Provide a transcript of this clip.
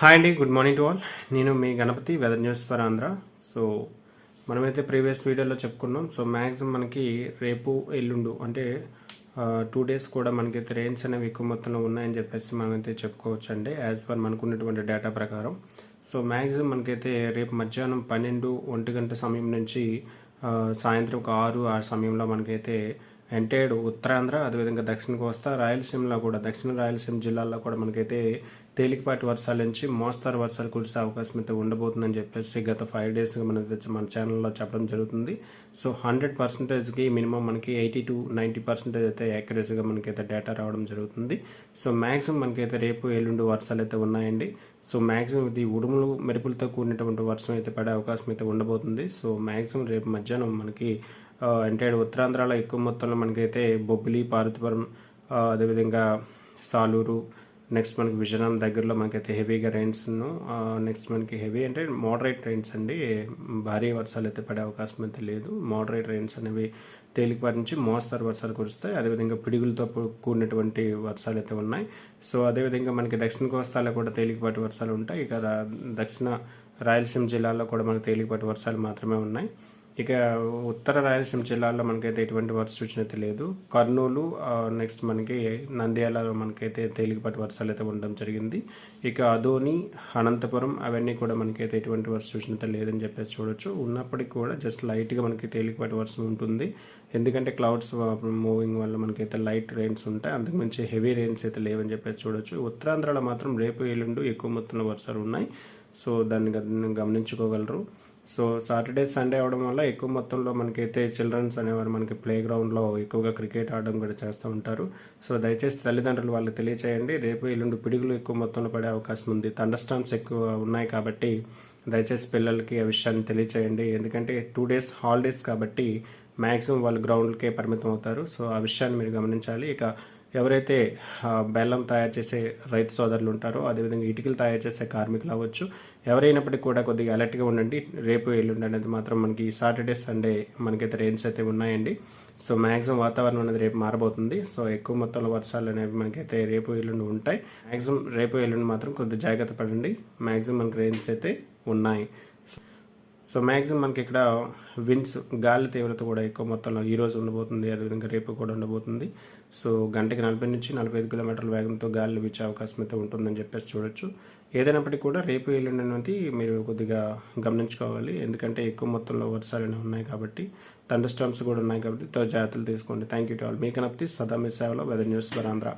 Hi అండి good morning to all నేను మీ Ganapathi weather news for Andhra so మనమైతే previous వీడియోలో చెప్పుకున్నాం. సో మ్యాక్సిమం మనకి రేపు ఎల్లుండు అంటే టూ డేస్ కూడా మనకైతే రెయిన్స్ అనేవి ఎక్కువ మొత్తంలో ఉన్నాయని చెప్పేసి మనమైతే చెప్పుకోవచ్చు అండి యాజ్ పర్ మనకున్నటువంటి డేటా ప్రకారం. సో మ్యాక్సిమం మనకైతే రేపు మధ్యాహ్నం పన్నెండు ఒంటి గంట సమయం నుంచి సాయంత్రం ఒక ఆరు ఆ సమయంలో మనకైతే ఎంటైర్డ్ ఉత్తరాంధ్ర అదేవిధంగా దక్షిణ కోస్తా రాయలసీమలో కూడా దక్షిణ రాయలసీమ జిల్లాల్లో కూడా మనకైతే తేలికపాటి వర్షాల నుంచి మోస్తారు వర్షాలు కురిసే అవకాశం అయితే ఉండబోతుందని చెప్పేసి గత ఫైవ్ డేస్గా మన మన ఛానల్లో చెప్పడం జరుగుతుంది. సో హండ్రెడ్ పర్సెంటేజ్కి మినిమం మనకి ఎయిటీ టు నైంటీ పర్సెంటేజ్ అయితే యాక్యురసీగా మనకైతే డేటా రావడం జరుగుతుంది. సో మ్యాక్సిమం మనకైతే రేపు ఎల్లుండి వర్షాలు అయితే ఉన్నాయండి. సో మ్యాక్సిమం ఇది ఉడుములు మెరుపులతో కూడినటువంటి వర్షం అయితే పడే అవకాశం అయితే ఉండబోతుంది. సో మ్యాక్సిమం రేపు మధ్యాహ్నం మనకి అంటే ఉత్తరాంధ్రలో ఎక్కువ మొత్తంలో మనకైతే బొబ్బిలి పార్వతీపురం అదేవిధంగా సాలూరు నెక్స్ట్ మనకి విజయనగరం దగ్గరలో మనకైతే హెవీగా రైన్స్ నెక్స్ట్ మనకి హెవీ అంటే మోడరేట్ రైన్స్ అండి. భారీ వర్షాలు అయితే పడే అవకాశం అయితే లేదు. మోడరేట్ రైన్స్ అనేవి తేలికపాటి నుంచి మోస్తరు వర్షాలు కురుస్తాయి. అదేవిధంగా పిడుగులతో కూడినటువంటి వర్షాలు అయితే ఉన్నాయి. సో అదేవిధంగా మనకి దక్షిణ కోస్తాలో కూడా తేలికపాటి వర్షాలు ఉంటాయి. ఇక దక్షిణ రాయలసీమ జిల్లాలో కూడా మనకి తేలికపాటి వర్షాలు మాత్రమే ఉన్నాయి. ఇక ఉత్తర రాయలసీమ జిల్లాలో మనకైతే ఎటువంటి వర్ష సూచన అయితే లేదు. కర్నూలు నెక్స్ట్ మనకి నంద్యాలలో మనకైతే తేలికపాటి వర్షాలు అయితే ఉండడం జరిగింది. ఇక అదోని అనంతపురం అవన్నీ కూడా మనకైతే ఎటువంటి వర్ష సూచన అయితే లేదని చెప్పేసి చూడొచ్చు. ఉన్నప్పటికీ కూడా జస్ట్ లైట్గా మనకి తేలికపాటి వర్షం ఉంటుంది. ఎందుకంటే క్లౌడ్స్ మూవింగ్ వల్ల మనకైతే లైట్ రెయిన్స్ ఉంటాయి. అందుకు మించి హెవీ రెయిన్స్ అయితే లేవని చెప్పేసి చూడొచ్చు. ఉత్తరాంధ్రలో మాత్రం రేపు ఎల్లుండు ఎక్కువ మొత్తంలో వర్షాలు ఉన్నాయి. సో దాన్ని గమనించుకోగలరు. సో సాటర్డే సండే అవడం వల్ల ఎక్కువ మొత్తంలో మనకైతే చిల్డ్రన్స్ అనేవారు మనకి ప్లే గ్రౌండ్లో ఎక్కువగా క్రికెట్ ఆడడం కూడా చేస్తూ ఉంటారు. సో దయచేసి తల్లిదండ్రులు వాళ్ళు తెలియచేయండి. రేపు ఎల్లుండి పిడుగులు ఎక్కువ మొత్తంలో పడే అవకాశం ఉంది. థండర్స్టామ్స్ ఎక్కువ ఉన్నాయి కాబట్టి దయచేసి పిల్లలకి ఆ విషయాన్ని తెలియచేయండి. ఎందుకంటే టూ డేస్ హాలిడేస్ కాబట్టి మ్యాక్సిమం వాళ్ళు గ్రౌండ్కే పరిమితం అవుతారు. సో ఆ విషయాన్ని మీరు గమనించాలి. ఇక ఎవరైతే బెల్లం తయారు చేసే రైతు సోదరులు ఉంటారో అదేవిధంగా ఇటుకలు తయారు చేసే కార్మికులు అవ్వచ్చు ఎవరైనప్పటికీ కూడా కొద్దిగా అలర్ట్గా ఉండండి. రేపు ఎల్లుండి అనేది మాత్రం మనకి సాటర్డే సండే మనకైతే రెయిన్స్ అయితే ఉన్నాయండి. సో మ్యాక్సిమం వాతావరణం అనేది రేపు మారబోతుంది. సో ఎక్కువ మొత్తంలో వర్షాలు అనేవి మనకైతే రేపు ఎల్లుండి ఉంటాయి. మ్యాక్సిమం రేపు ఎల్లుండి మాత్రం కొద్దిగా జాగ్రత్త పడండి. మ్యాక్సిమం మనకి రెయిన్స్ అయితే ఉన్నాయి. సో మ్యాక్సిమం మనకి ఇక్కడ విండ్స్ గాలి తీవ్రత కూడా ఎక్కువ మొత్తంలో ఈరోజు ఉండబోతుంది. అదేవిధంగా రేపు కూడా ఉండబోతుంది. సో గంటకి నలభై నుంచి నలభై ఐదు కిలోమీటర్ల వేగంతో గాలి వీచే అవకాశం అయితే ఉంటుందని చెప్పేసి చూడొచ్చు. ఏదైనప్పటికీ కూడా రేపు ఎల్లుండి అనేది మీరు కొద్దిగా గమనించుకోవాలి. ఎందుకంటే ఎక్కువ మొత్తంలో వర్షాలు అనేవి ఉన్నాయి కాబట్టి థండర్ స్టామ్స్ కూడా ఉన్నాయి కాబట్టి తో జాగ్రత్తలు తీసుకోండి. థ్యాంక్ యూ టు ఆల్ మీ కనప్తి సదా మీ సేవలో వెదర్ న్యూస్ వరాంధ్ర